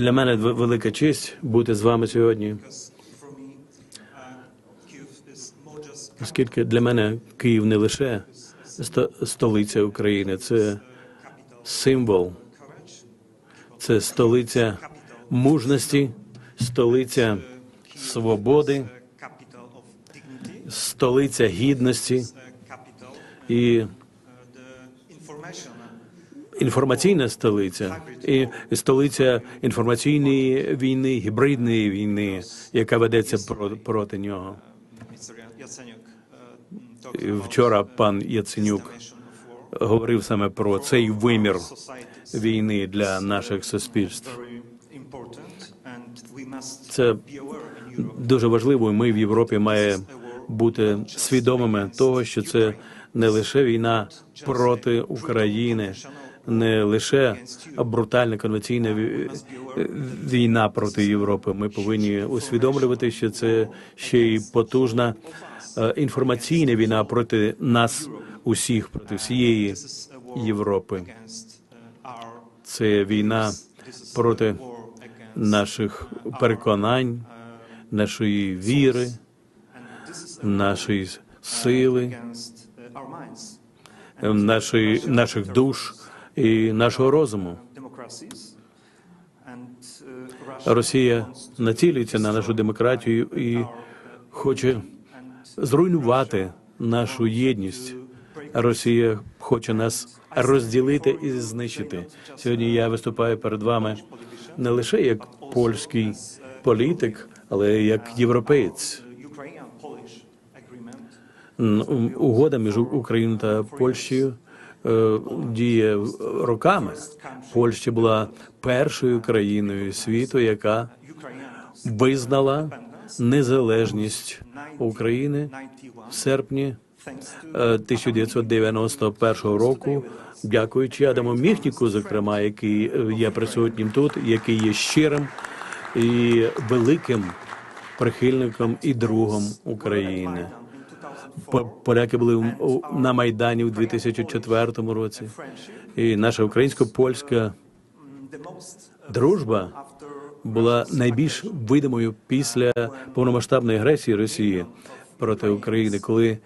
Для мене велика честь бути з вами сьогодні, оскільки для мене Київ не лише столиця України, це символ, це столиця мужності, столиця свободи, столиця гідності. І інформаційна столиця, і столиця інформаційної війни, гібридної війни, яка ведеться про- проти нього. Вчора пан Яценюк говорив саме про цей вимір війни для наших суспільств. Це дуже важливо. Ми в Європі маємо бути свідомими того, що це не лише війна проти України, не лише брутальна конвенційна війна проти Європи. Ми повинні усвідомлювати, що це ще й потужна е, інформаційна війна проти нас усіх, проти всієї Європи. Це війна проти наших переконань, нашої віри, нашої сили, нашої, наших душ і нашого розуму. Росія націлюється на нашу демократію і хоче зруйнувати нашу єдність. Росія хоче нас розділити і знищити. Сьогодні я виступаю перед вами не лише як польський політик, але як європеєць. Угода між Україною та Польщею діє роками. Польща була першою країною світу, яка визнала незалежність України 91 в серпні thanks to е, 1991 року, дякуючи Адаму Міхніку, зокрема, який е, є присутнім тут, який є щирим і великим прихильником і другом України. По- Поляки були на майдані у 2004 році, і наша українсько-польська дружба була найбільш видимою після повномасштабної агресії Росії проти України, коли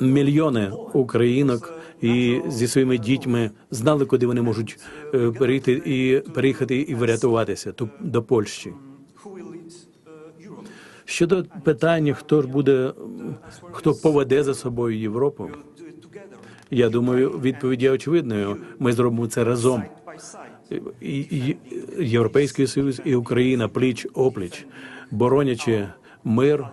мільйони українок і зі своїми дітьми знали, куди вони можуть е, перейти і переїхати і врятуватися ту- до Польщі. Щодо питання, хто ж буде, хто поведе за собою Європу, я думаю, відповідь є очевидною. Ми зробимо це разом. Європейський Союз і Україна пліч опліч, боронячи мир,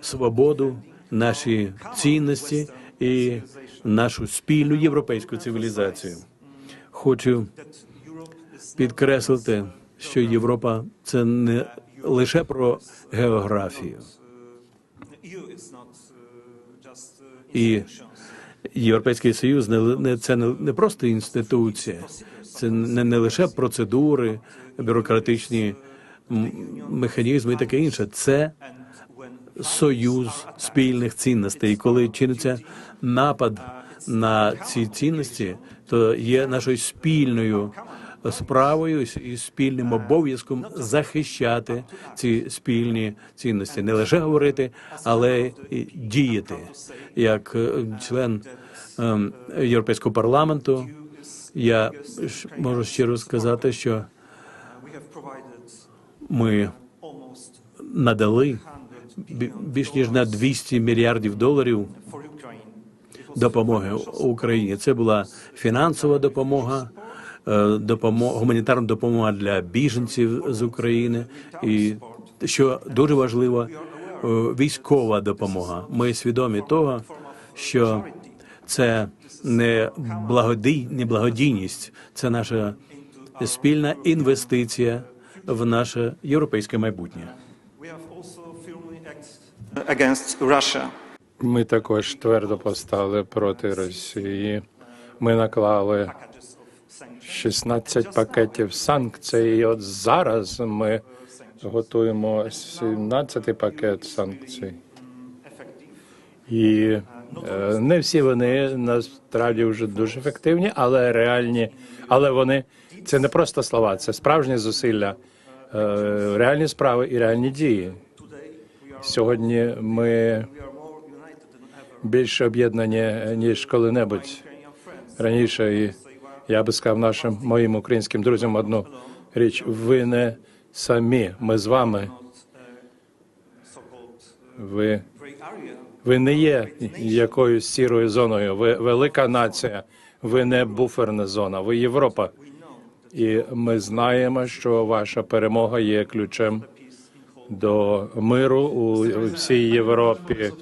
свободу, наші цінності і нашу спільну європейську цивілізацію. Хочу підкреслити, що Європа це не лише про географію, і Європейський Союз не, не це не, не просто інституція, це не, не лише процедури, бюрократичні механізми і таке інше. Це союз спільних цінностей. І коли чиниться напад на ці цінності, то є нашою спільною справою і спільним обов'язком захищати ці спільні цінності, не лише говорити, але і діяти. Як е, член ем, Європейського парламенту, я можу щиро сказати, що ми надали більш ніж на 200 мільярдів доларів допомоги Україні. Це була фінансова допомога, е, допомога, гуманітарна допомога для біженців з України, і що дуже важливо, е, військова допомога. Ми свідомі того, що це не благодій, не благодійність, це наша спільна інвестиція в наше європейське майбутнє. Ми також твердо постали проти Росії. Ми наклали 16 пакетів санкцій. І от зараз ми готуємо 17 пакет санкцій. І Е, Не всі вони насправді вже дуже ефективні, але реальні. Але вони це не просто слова, це справжні зусилля, е, реальні справи і реальні дії. Сьогодні ми більше об'єднані ніж коли-небудь раніше. І я би сказав нашим моїм українським друзям одну річ: ви не самі. Ми з вами. Ви, ви не є якоюсь сірою зоною. Ви велика нація. Ви не буферна зона. Ви Європа. І ми знаємо, що ваша перемога є ключем до миру у всій Європі.